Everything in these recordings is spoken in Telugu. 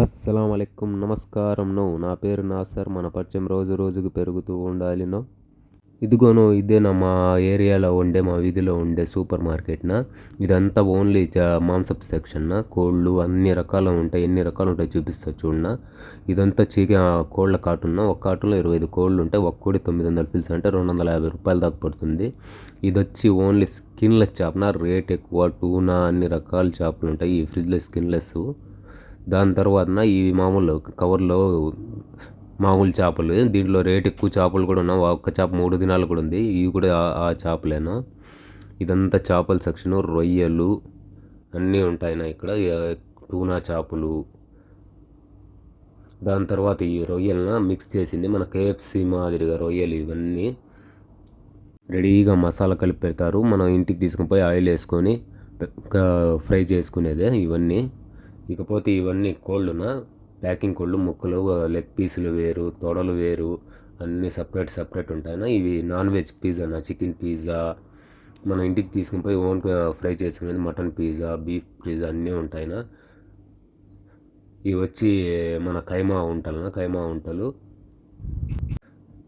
అస్సలం అయికం నమస్కారంను నా పేరు నాసర్. మన పరిచయం రోజు రోజుకు పెరుగుతూ ఉండాలినో ఇదిగోను ఇదిగోనో ఇదేనా మా ఏరియాలో ఉండే మా వీధిలో ఉండే సూపర్ మార్కెట్నా ఇదంతా ఓన్లీ మాంసప్ సెక్షన్నా కోళ్ళు అన్ని రకాలు ఉంటాయి ఎన్ని రకాలు ఉంటాయి చూపిస్తా చూడనా ఇదంతా చీక కోళ్ళ కాటున్న ఒక కాటులో ఇరవై ఐదు కోళ్ళు ఉంటాయి ఒక కోడి తొమ్మిది వందలు పిలిచి అంటే రెండు వందల యాభై రూపాయలు దాకా పడుతుంది. ఇది వచ్చి ఓన్లీ స్కిన్లెస్ చేపన రేట్ ఎక్కువ టూనా అన్ని రకాల చేపలు ఉంటాయి ఈ ఫ్రిడ్జ్లో స్కిన్లెస్ దాని తర్వాత ఈ మామూలు కవర్లో మామూలు చేపలు దీంట్లో రేట్ ఎక్కువ చేపలు కూడా ఉన్నాయి ఒక్క చేప మూడు దినాలు కూడా ఉంది. ఇవి కూడా ఆ- చేపలేనా చేపలేను? ఇదంతా చేపల సెక్షన్ రొయ్యలు అన్నీ ఉంటాయినా ఇక్కడ. టూనా చేపలు. దాని తర్వాత ఈ రొయ్యలను మిక్స్ చేసింది మన కేఎఫ్సి మాదిరిగా రొయ్యలు ఇవన్నీ. రెడీగా మసాలా కలిపి పెడతారు. మనం ఇంటికి తీసుకుని పోయి ఆయిల్ వేసుకొని ఫ్రై చేసుకునేదే ఇవన్నీ. ఇకపోతే ఇవన్నీ కోళ్ళున? ప్యాకింగ్ కోళ్ళు ముక్కలు లెగ్ పీసులు వేరు తొడలు వేరు అన్నీ సపరేట్ సపరేట్ ఉంటాయినా? ఇవి non veg pizza chicken pizza? మన ఇంటికి తీసుకుని పోయి ఓన్ ఫ్రై చేసుకునేది మటన్ పిజ్జా బీఫ్ పిజ్జా అన్నీ ఉంటాయినా? ఇవి వచ్చి మన కైమా ఉంటలనా కైమా ఉంటలు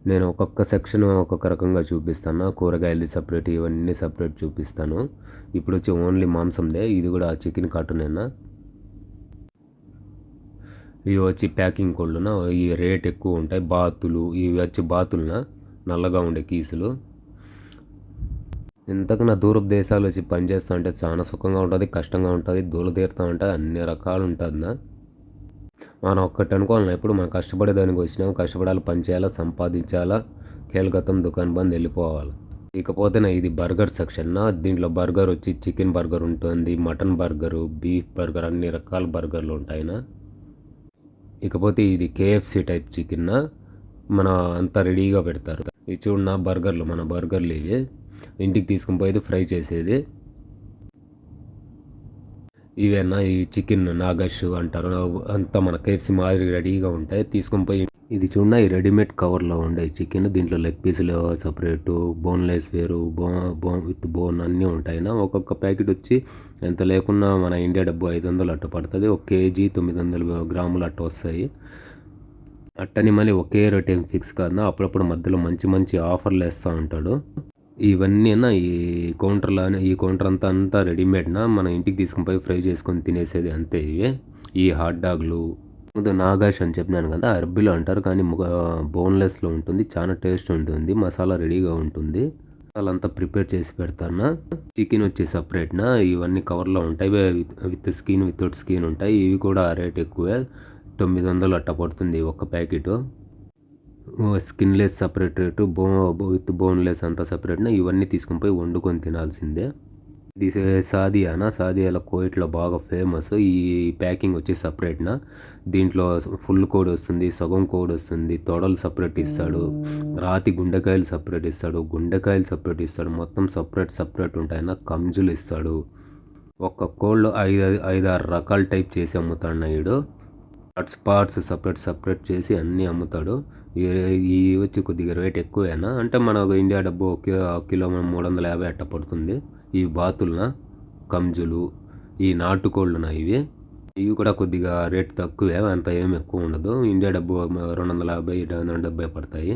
నేను ఒక్కొక్క సెక్షన్ ఒక్కొక్క రకంగా చూపిస్తాను. కూరగాయలు సపరేట్ ఇవన్నీ సపరేట్ చూపిస్తాను. ఇప్పుడు వచ్చి ఓన్లీ మాంసందే ఇది కూడా చికెన్ కాటునేనా ఇవి వచ్చి ప్యాకింగ్ కోళ్ళున ఈ రేట్ ఎక్కువ ఉంటాయి. బాతులు ఇవి వచ్చి బాతులున? నల్లగా ఉండే కీసులు. ఇంతకు నా దూరపు దేశాలు వచ్చి పనిచేస్తూ ఉంటే చాలా సుఖంగా ఉంటుంది కష్టంగా ఉంటుంది దూలతీరుతూ ఉంటుంది అన్ని రకాలు ఉంటుంది నా మనం ఒక్కటి అనుకోవాలి ఎప్పుడు మనం కష్టపడేదానికి వచ్చినాం కష్టపడాలి పని చేయాలా సంపాదించాలా? కేల్గతం దుకాణం బంద్ వెళ్ళిపోవాలి? ఇకపోతే నా ఇది బర్గర్ సెక్షన్ నా దీంట్లో బర్గర్ వచ్చి చికెన్ బర్గర్ ఉంటుంది మటన్ బర్గరు బీఫ్ బర్గర్ అన్ని రకాల బర్గర్లు ఉంటాయినా? ఇకపోతే ఇది కేఎఫ్సి టైప్ చికెన్ మన అంతా రెడీగా పెడతారు. ఇది చూడన్న బర్గర్లు మన బర్గర్లు ఇవి. ఇంటికి తీసుకుని పోయేది ఫ్రై చేసేది. ఇవేనా ఈ చికెన్ నాగష్ అంటారు. అంతా మన కేఎఫ్సి మాదిరి రెడీగా ఉంటాయి. తీసుకొని పోయి ఇది చూడ ఈ రెడీమేడ్ కవర్లో ఉండే చికెన్ దీంట్లో లెగ్ పీసులు సపరేటు బోన్లెస్ వేరు బో బోన్ విత్ బోన్ అన్నీ ఉంటాయినా. ఒక్కొక్క ప్యాకెట్ వచ్చి ఎంత లేకున్నా మన ఇండియా డబ్బు ఐదు వందలు అట్ట పడుతుంది. ఒక కేజీ తొమ్మిది వందల గ్రాములు అట్ట వస్తాయి. అట్టని మళ్ళీ ఒకే రేట్ ఏం ఫిక్స్ కాదు అప్పుడప్పుడు మధ్యలో మంచి మంచి ఆఫర్లు వేస్తూ ఉంటాడు. ఇవన్నీనా ఈ కౌంటర్లో ఈ కౌంటర్ అంతా అంతా రెడీమేడ్నా? మన ఇంటికి తీసుకుని పోయి ఫ్రై చేసుకొని తినేసేది అంతే ఇవే. ఈ హాట్ డాగ్లు ముందు నాగాష్ అని చెప్పినాను కదా అరబ్బీలో అంటారు కానీ ముగ బోన్లెస్లో ఉంటుంది చాలా టేస్ట్ ఉంటుంది మసాలా రెడీగా ఉంటుంది. మసాలా అంతా ప్రిపేర్ చేసి పెడతాను? చికెన్ వచ్చి సపరేట్నా ఇవన్నీ కవర్లో ఉంటాయి with with skin without skin ఉంటాయి. ఇవి కూడా రేట్ ఎక్కువే. తొమ్మిది వందలు అట్ట పడుతుంది ఒక ప్యాకెట్. స్కిన్లెస్ సపరేట్ రేటు బో విత్ బోన్లెస్ అంతా సపరేట్నా ఇవన్నీ తీసుకుని పోయి వండుకొని తినాల్సిందే. ఇది సాదియానా? సాదియాలో కోయిట్లో బాగా ఫేమస్. ఈ ప్యాకింగ్ వచ్చి సపరేట్నా? దీంట్లో ఫుల్ కోడ్ వస్తుంది సగం కోడ్ వస్తుంది తొడలు సపరేట్ ఇస్తాడు రాతి గుండెకాయలు సపరేట్ ఇస్తాడు గుండెకాయలు సపరేట్ ఇస్తాడు మొత్తం సపరేట్ సపరేట్ ఉంటాయన్నా కంజులు ఇస్తాడు. ఒక్క కోళ్ళు ఐదు ఐదారు రకాల టైప్ చేసి అమ్ముతాడు ఈడు పార్ట్స్ పార్ట్స్ సపరేట్ సపరేట్ చేసి అన్నీ అమ్ముతాడు. ఈ వచ్చి కొద్దిగా రేట్ ఎక్కువేనా? అంటే మన ఇండియా డబ్బు ఒక కిలో మూడు వందల యాభై అట్ట పడుతుంది. ఈ బాతులన కంజులు ఈ నాటుకోళ్ళున ఇవి. ఇవి కూడా కొద్దిగా రేట్ తక్కువే అంత ఏమి ఎక్కువ ఉండదు. ఇండియా డబ్బు రెండు వందల యాభై రెండు వందల డెబ్బై పడతాయి.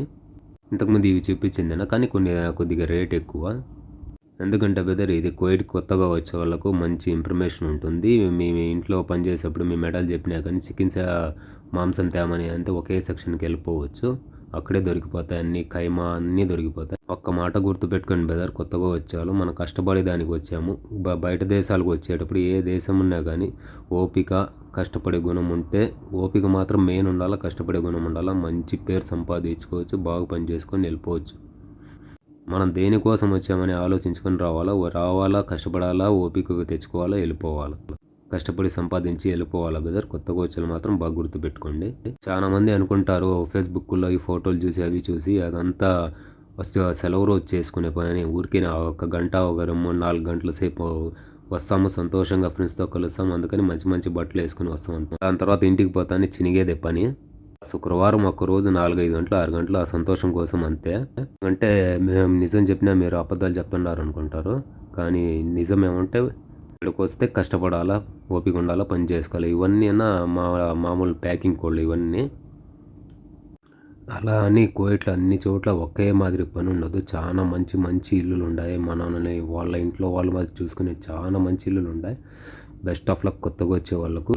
ఇంతకుముందు ఇవి చూపించిందేనా? కానీ కొన్ని కొద్దిగా రేట్ ఎక్కువ. ఎందుకంటే బెదర్ ఇది కోవిడ్ కొత్తగా వచ్చే వాళ్ళకు మంచి ఇన్ఫర్మేషన్ ఉంటుంది. మీ ఇంట్లో పనిచేసేప్పుడు మీ మెడల్ చెప్పినా కానీ చికెన్ మాంసం తేమని అంటే ఒకే సెక్షన్కి వెళ్ళిపోవచ్చు. అక్కడే దొరికిపోతాయి అన్ని కైమా అన్నీ దొరికిపోతాయి. ఒక్క మాట గుర్తుపెట్టుకొని బెదర్ కొత్తగా వచ్చేవాళ్ళు. మనం కష్టపడి దానికి వచ్చాము. బయట దేశాలకు వచ్చేటప్పుడు ఏ దేశం ఉన్నా కానీ ఓపిక కష్టపడే గుణం ఉంటే ఓపిక మాత్రం మెయిన్ ఉండాలా కష్టపడే గుణం ఉండాలా మంచి పేరు సంపాదించుకోవచ్చు బాగా పని చేసుకొని వెళ్ళిపోవచ్చు. మనం దేనికోసం వచ్చామని ఆలోచించుకొని రావాలా? రావాలా కష్టపడాలా ఓపిక తెచ్చుకోవాలా వెళ్ళిపోవాలా? కష్టపడి సంపాదించి వెళ్ళిపోవాలా బెదర్ కొత్త కోచ్లు మాత్రం బాగా గుర్తుపెట్టుకోండి. చాలా మంది అనుకుంటారు ఫేస్బుక్లో ఈ ఫోటోలు చూసి అవి చూసి అదంతా వస్తే సెలవు రోజు చేసుకునే పని. ఊరికే ఒక గంట ఒక రెండు మూడు నాలుగు గంటల సేపు వస్తాము సంతోషంగా ఫ్రెండ్స్తో కలుస్తాము అందుకని మంచి మంచి బట్టలు వేసుకుని వస్తాం దాని తర్వాత ఇంటికి పోతానే చినిగేదే పని. శుక్రవారం ఒక రోజు నాలుగైదు గంటలు ఆరు గంటలు ఆ సంతోషం కోసం అంతే. అంటే మేము నిజం చెప్పినా మీరు అబద్ధాలు చెప్తున్నారు అనుకుంటారు. కానీ నిజం ఏమంటే ఇక్కడికి వస్తే కష్టపడాలా? ఓపిక ఉండాలా పని చేసుకోవాలి? ఇవన్నీ మా మామూలు ప్యాకింగ్ కోళ్ళు ఇవన్నీ? అలా అని కోయిట్లో అన్ని చోట్ల ఒకే మాదిరి పని ఉండదు. చాలా మంచి మంచి ఇల్లులు ఉన్నాయి మా నాన్నని వాళ్ళ ఇంట్లో వాళ్ళ మాదిరి చూసుకునే చాలా మంచి ఇల్లులు ఉన్నాయి బెస్ట్ ఆఫ్ లక్ కొత్తగా వచ్చే వాళ్ళకు.